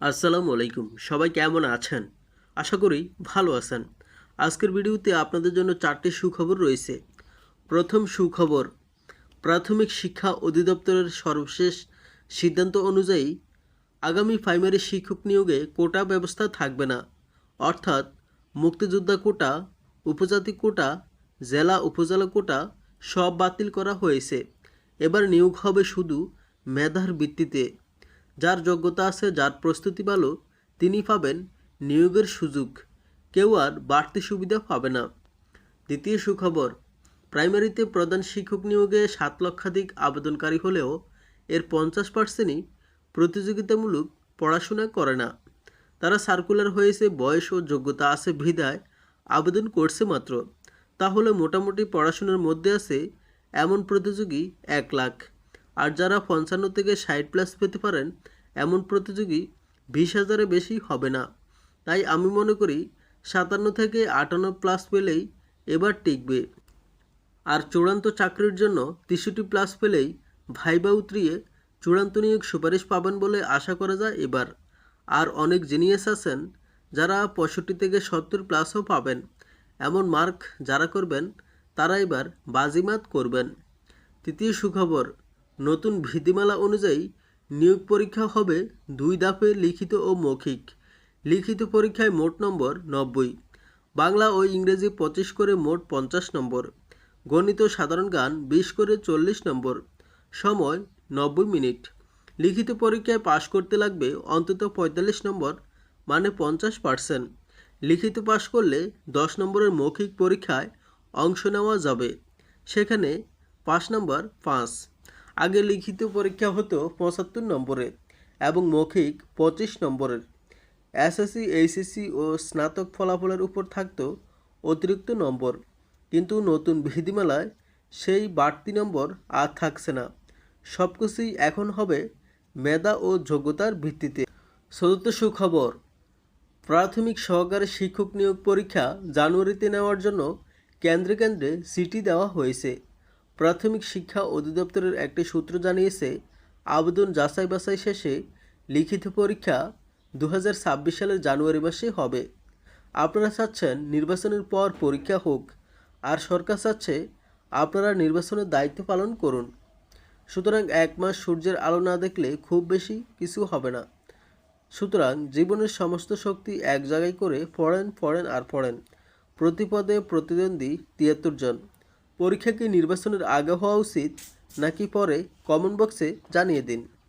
আসসালামু আলাইকুম। সবাই কেমন আছেন? আশা করি ভালো আছেন। আজকের ভিডিওতে আপনাদের জন্য চারটি সুখবর রয়েছে। প্রথম সুখবর, প্রাথমিক শিক্ষা অধিদপ্তরের সর্বশেষ সিদ্ধান্ত অনুযায়ী আগামী প্রাইমারি শিক্ষক নিয়োগে কোটা ব্যবস্থা থাকবে না। অর্থাৎ মুক্তিযোদ্ধা কোটা, উপজাতি কোটা, জেলা উপজেলা কোটা সব বাতিল করা হয়েছে। এবার নিয়োগ হবে শুধু মেধার ভিত্তিতে। যার যোগ্যতা আছে, যার প্রস্তুতি ভালো, তিনি পাবেন নিয়োগের সুযোগ। কেউ আর বাড়তি সুবিধা পাবে না। দ্বিতীয় সুখবর, প্রাইমারিতে প্রধান শিক্ষক নিয়োগে সাত লক্ষাধিক আবেদনকারী হলেও এর পঞ্চাশ পার্সেন্টই প্রতিযোগিতামূলক পড়াশোনা করে না। তারা সার্কুলার হয়েছে, বয়স ও যোগ্যতা আছে ভিদায় আবেদন করছে মাত্র। তাহলে মোটামুটি পড়াশোনার মধ্যে আছে এমন প্রতিযোগী এক লাখ। আর যারা পঞ্চান্ন থেকে ষাট প্লাস পেতে পারেন, এমন প্রতিযোগী বিশ হাজারে বেশি হবে না। তাই আমি মনে করি সাতান্ন থেকে আটান্ন প্লাস পেলেই এবার টিকবে। আর চূড়ান্ত চাকরির জন্য তেষট্টি প্লাস পেলেই ভাইবা উতরিয়ে চূড়ান্ত নিয়োগ সুপারিশ পাবেন বলে আশা করা যায় এবার। আর অনেক জিনিয়াস আছেন যারা পঁয়ষট্টি থেকে সত্তর প্লাসও পাবেন। এমন মার্ক যারা করবেন, তারা এবার বাজিমাত করবেন। তৃতীয় সুখবর নতুন ভীতিমালা অনুযায়ী নিয়োগ পরীক্ষা হবে দুই ধাপে লিখিত ও মৌখিক। লিখিত পরীক্ষায় মোট নম্বর নব্বই। বাংলা ও ইংরেজি পঁচিশ করে মোট পঞ্চাশ নম্বর। গণিত সাধারণ গান বিশ করে চল্লিশ নম্বর। সময় নব্বই মিনিট। লিখিত পরীক্ষায় পাশ করতে লাগবে অন্তত পঁয়তাল্লিশ নম্বর মানে পঞ্চাশ পার্সেন্ট। লিখিত পাশ করলে দশ নম্বরের মৌখিক পরীক্ষায় অংশ নেওয়া যাবে। সেখানে পাঁচ নম্বর পাঁচ। আগে লিখিত পরীক্ষা হতো পঁচাত্তর নম্বরের এবং মৌখিক পঁচিশ নম্বরের। এসএসসি এইচএসসি ও স্নাতক ফলাফলের উপর থাকতো অতিরিক্ত নম্বর। কিন্তু নতুন বিধিমালায় সেই বাড়তি নম্বর আর থাকছে না। সব কিছুই এখন হবে মেধা ও যোগ্যতার ভিত্তিতে। চতুর্থ সুখবর, প্রাথমিক সহকারী শিক্ষক নিয়োগ পরীক্ষা জানুয়ারিতে নেওয়ার জন্য কেন্দ্রে কেন্দ্রে সিটি দেওয়া হয়েছে। প্রাথমিক শিক্ষা অধিদপ্তরের একটি সূত্র জানিয়েছে, আবেদন যাচাই বাছাই শেষে লিখিত পরীক্ষা দু হাজার ছাব্বিশ সালের জানুয়ারি মাসে হবে। আপনারা চাচ্ছেন নির্বাচনের পর পরীক্ষা হোক, আর সরকার চাচ্ছে আপনারা নির্বাচনের দায়িত্ব পালন করুন। সুতরাং এক মাস সূর্যের আলো না দেখলে খুব বেশি কিছু হবে না। সুতরাং জীবনের সমস্ত শক্তি এক জায়গায় করে পড়েন পড়েন আর পড়েন প্রতিপদে প্রতিদ্বন্দ্বী তিয়াত্তর জন। পরীক্ষা কি নির্বাচনের আগে হওয়া উচিত নাকি পরে কমেন্ট বক্সে জানিয়ে দিন।